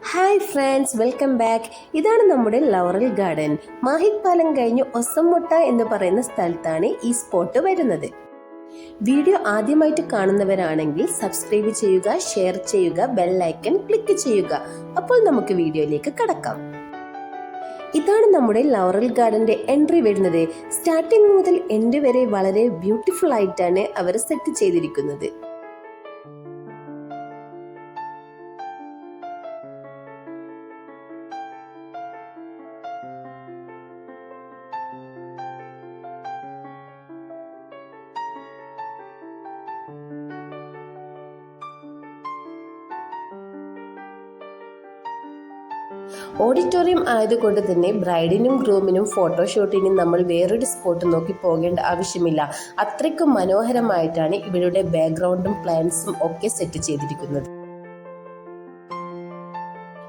Hi friends welcome back. ഇതാണ് നമ്മുടെ ലവറൽ garden മാഹിക് പാലം കഴിഞ്ഞ് ഒസംമുട്ട എന്ന് പറയുന്ന സ്ഥലത്താണ് ഈ സ്പോട്ട് വരുന്നത്. വീഡിയോ ആദ്യമായിട്ട് കാണുന്നവരാണെങ്കിൽ സബ്സ്ക്രൈബ് ചെയ്യുക ഷെയർ ചെയ്യുക ബെല്ലൈക്കൺ ക്ലിക്ക് ചെയ്യുക. അപ്പോൾ നമുക്ക് വീഡിയോയിലേക്ക് കടക്കാം. ഇതാണ് നമ്മുടെ ലവറൽ ഗാർഡന്റെ എൻട്രി വരുന്നത്. സ്റ്റാർട്ടിംഗ് മുതൽ എൻഡ് വരെ വളരെ ബ്യൂട്ടിഫുൾ ആയിട്ടാണ് അവർ സെറ്റ് ചെയ്തിരിക്കുന്നത്. ഓഡിറ്റോറിയം ആയതുകൊണ്ട് തന്നെ ബ്രൈഡിനും ഗ്രൂമിനും ഫോട്ടോഷൂട്ടിനും നമ്മൾ വേറൊരു സ്പോട്ട് നോക്കി പോകേണ്ട ആവശ്യമില്ല. അത്രയ്ക്കും മനോഹരമായിട്ടാണ് ഇവരുടെ ബാക്ക്ഗ്രൗണ്ടും പ്ലാൻസും ഒക്കെ സെറ്റ് ചെയ്തിരിക്കുന്നത്.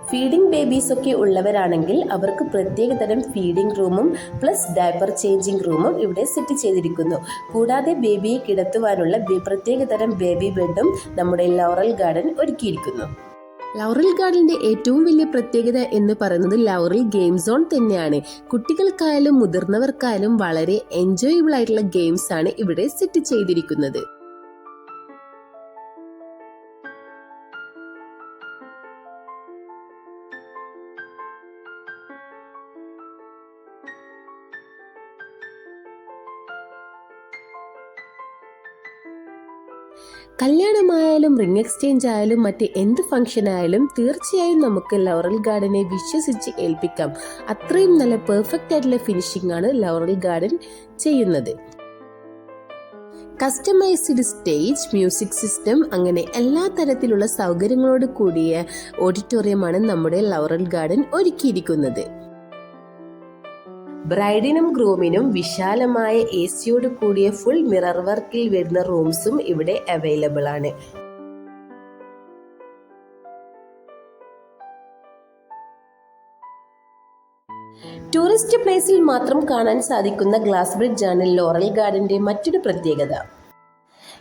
ഫീഡിംഗ് ബേബീസ് ഒക്കെ ഉള്ളവരാണെങ്കിൽ അവർക്ക് പ്രത്യേകതരം ഫീഡിംഗ് റൂമും പ്ലസ് ഡയപ്പർ ചേഞ്ചിങ് റൂമും ഇവിടെ സെറ്റ് ചെയ്തിരിക്കുന്നു. കൂടാതെ ബേബിയെ കിടത്തുവാനുള്ള പ്രത്യേകതരം പ്രത്യേക തരം ബേബി ബെഡും നമ്മുടെ ലോറൽ ഗാർഡൻ ഒരുക്കിയിരിക്കുന്നു. ലൗറൽ ഗാർഡിന്റെ ഏറ്റവും വലിയ പ്രത്യേകത എന്ന് പറയുന്നത് ലൗറൽ ഗെയിം സോൺ തന്നെയാണ്. കുട്ടികൾക്കായാലും മുതിർന്നവർക്കായാലും വളരെ എൻജോയബിൾ ആയിട്ടുള്ള ഗെയിംസ് ആണ് ഇവിടെ സെറ്റ് ചെയ്തിരിക്കുന്നത്. കല്യാണമായാലും റിംഗ് എക്സ്ചേഞ്ച് ആയാലും മറ്റ് എന്ത് ഫംഗ്ഷൻ ആയാലും തീർച്ചയായും നമുക്ക് ലോറൽ ഗാർഡനെ വിശ്വസിച്ച് ഏൽപ്പിക്കാം. അത്രയും നല്ല പെർഫെക്റ്റ് ആയിട്ടുള്ള ഫിനിഷിംഗ് ആണ് ലോറൽ ഗാർഡൻ ചെയ്യുന്നത്. കസ്റ്റമൈസ്ഡ് സ്റ്റേജ് മ്യൂസിക് സിസ്റ്റം അങ്ങനെ എല്ലാ തരത്തിലുള്ള സൗകര്യങ്ങളോട് കൂടിയ ഓഡിറ്റോറിയമാണ് നമ്മുടെ ലോറൽ ഗാർഡൻ ഒരുക്കിയിരിക്കുന്നത്. ബ്രൈഡിനും ഗ്രൂമിനും വിശാലമായ എ സിയോട് കൂടിയ ഫുൾ മിറർ വർക്കിൽ വരുന്ന റൂംസും ഇവിടെ അവൈലബിൾ ആണ്. ടൂറിസ്റ്റ് പ്ലേസിൽ മാത്രം കാണാൻ സാധിക്കുന്ന ഗ്ലാസ് ബ്രിഡ്ജ് ആണ് ലോറൽ ഗാർഡന്റെ മറ്റൊരു പ്രത്യേകത.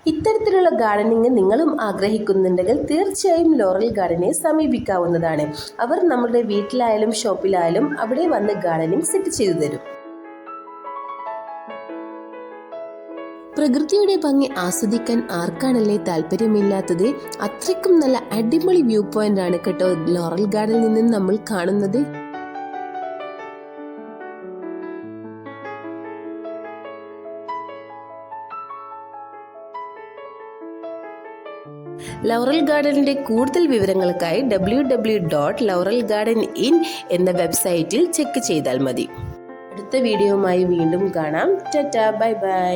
ഇത്തരത്തിലുള്ള ഗാർഡനിങ് നിങ്ങളും ആഗ്രഹിക്കുന്നുണ്ടെങ്കിൽ തീർച്ചയായും ലോറൽ ഗാർഡനെ സമീപിക്കാവുന്നതാണ്. അവർ നമ്മുടെ വീട്ടിലായാലും ഷോപ്പിലായാലും അവിടെ വന്ന് ഗാർഡനിങ് സെറ്റ് ചെയ്തു തരും. പ്രകൃതിയുടെ ഭംഗി ആസ്വദിക്കാൻ ആർക്കാണല്ലേ താല്പര്യമില്ലാത്തത്? അത്രയ്ക്കും നല്ല അടിപൊളി വ്യൂ പോയിന്റ് ആണ് കേട്ടോ ലോറൽ ഗാർഡനിൽ നിന്നും നമ്മൾ കാണുന്നത്. ലൗറൽ ഗാർഡനിന്റെ കൂടുതൽ വിവരങ്ങൾക്കായി W W dot Laurel garden in എന്ന വെബ്സൈറ്റിൽ ചെക്ക് ചെയ്താൽ മതി. അടുത്ത വീഡിയോയുമായി വീണ്ടും കാണാം. Tata bye bye